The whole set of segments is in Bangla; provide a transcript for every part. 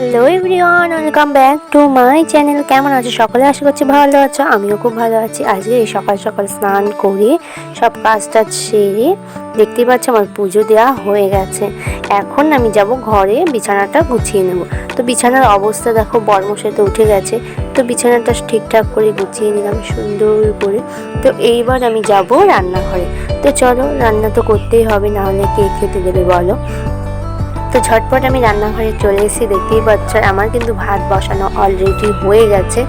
Hello everyone welcome back to my channel কেমন আছো? সকলে আশা করছি ভালো আছো, আমিও খুব ভালো আছি। আজকে এই সকাল সকাল স্নান করে সব কাজ টাজ সেরে দেখতেই পাচ্ছি আমার পুজো দেওয়া হয়ে গেছে। এখন আমি যাব ঘরে বিছানাটা গুছিয়ে নেব। তো বিছানার অবস্থা দেখো বর্মশাই তো উঠে গেছে। তো বিছানাটা ঠিকঠাক করে গুছিয়ে নিলাম, সুন্দর করে। তো এইবার আমি যাব রান্নাঘরে। তো চলো, রান্না তো করতেই হবে না হলে কে খেতে দেবে বলো? তো ঝটপট আমি রান্নাঘরে চলে এসেছি, দেখতেই পাচ্ছ আমার কিন্তু ভাত বসানো অলরেডি হয়ে গেছে।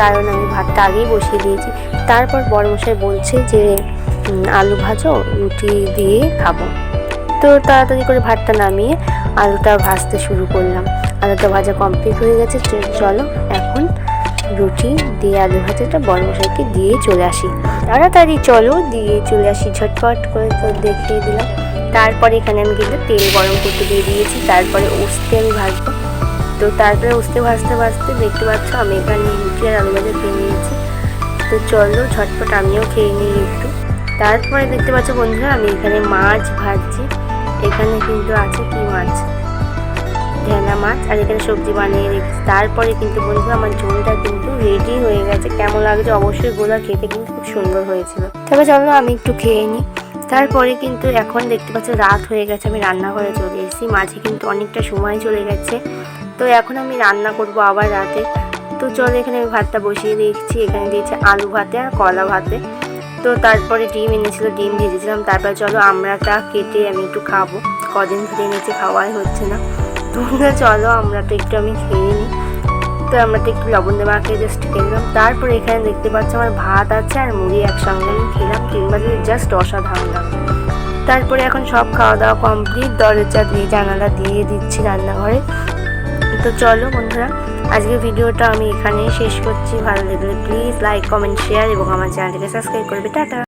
কারণ আমি ভাতটা আগেই বসিয়ে দিয়েছি। তারপর বড়মশাই বলছে যে আলু ভাজো, রুটি দিয়ে খাব। তো তাড়াতাড়ি করে ভাতটা নামিয়ে আলুটা ভাজতে শুরু করলাম। আলুটা ভাজা কমপ্লিট হয়ে গেছে চলো এখন রুটি দিয়ে আলু ভাজাটা বড়মশাইকে দিয়ে চলে আসি। তাড়াতাড়ি চলো, দিয়ে চলে আসি, ঝটপট করে তো দেখিয়ে দিলাম। তারপরে এখানে আমি কিন্তু তেল গরম করতে দিয়ে দিয়েছি, তারপরে উস্তে আমি ভাজবো। তো তারপরে উস্তে ভাজতে ভাজতে দেখতে পাচ্ছ আমি এখানে রুটি আর আলু ভাজা খেয়ে নিয়েছি। তো চলো ঝটপট আমিও খেয়ে নিই একটু। তারপরে দেখতে পাচ্ছ বন্ধুরা আমি এখানে মাছ ভাজছি। এখানে কিন্তু আছে কি মাছ? ঢেনা মাছ, আর এখানে সবজি বানিয়ে রেখেছি। তারপরে কিন্তু বন্ধু আমার ঝোলটা কিন্তু রেডি হয়ে গেছে। কেমন লাগছে অবশ্যই গোলা খেতে কিন্তু খুব সুন্দর হয়েছিল। তবে চলো আমি একটু খেয়ে নিই। তারপরে কিন্তু এখন দেখতে পাচ্ছ রাত হয়ে গেছে, আমি রান্নাঘরে চলে এসেছি। মাঝে কিন্তু অনেকটা সময় চলে গেছে। তো এখন আমি রান্না করব আবার রাতে। তো চলো এখানে আমি ভাতটা বসিয়ে দিয়েছি। এখানে দিয়েছি আলু ভাতে আর কলা ভাতে। তো তারপরে ডিম এনেছিল, ডিম ভেজেছিলাম। তারপর চলো আমরাটা কেটে আমি একটু খাব। কদিন ধরে এনেছি, খাওয়াই হচ্ছে না। তোমরা চলো আমরা তো একটু আমি খেয়ে নিই। তো আমরা তো একটু লবণ দিয়ে মাখিয়ে জাস্ট খেলাম তারপরে এখানে দেখতে পাচ্ছ আমার ভাত আছে আর মুড়ি একসঙ্গে আমি তিন বাজে জাস্ট অসাধারণ লাগল। তারপরে এখন সব খাওয়া দাওয়া কমপ্লিট দরজা দিয়ে জানালা দিয়ে দিচ্ছি রান্নাঘরে। তো চলো বন্ধুরা, আজকে ভিডিওটা আমি এখানেই শেষ করছি। ভালো লাগলে প্লিজ লাইক কমেন্ট শেয়ার এবং আমার চ্যানেলটিকে সাবস্ক্রাইব করবে। টাটা!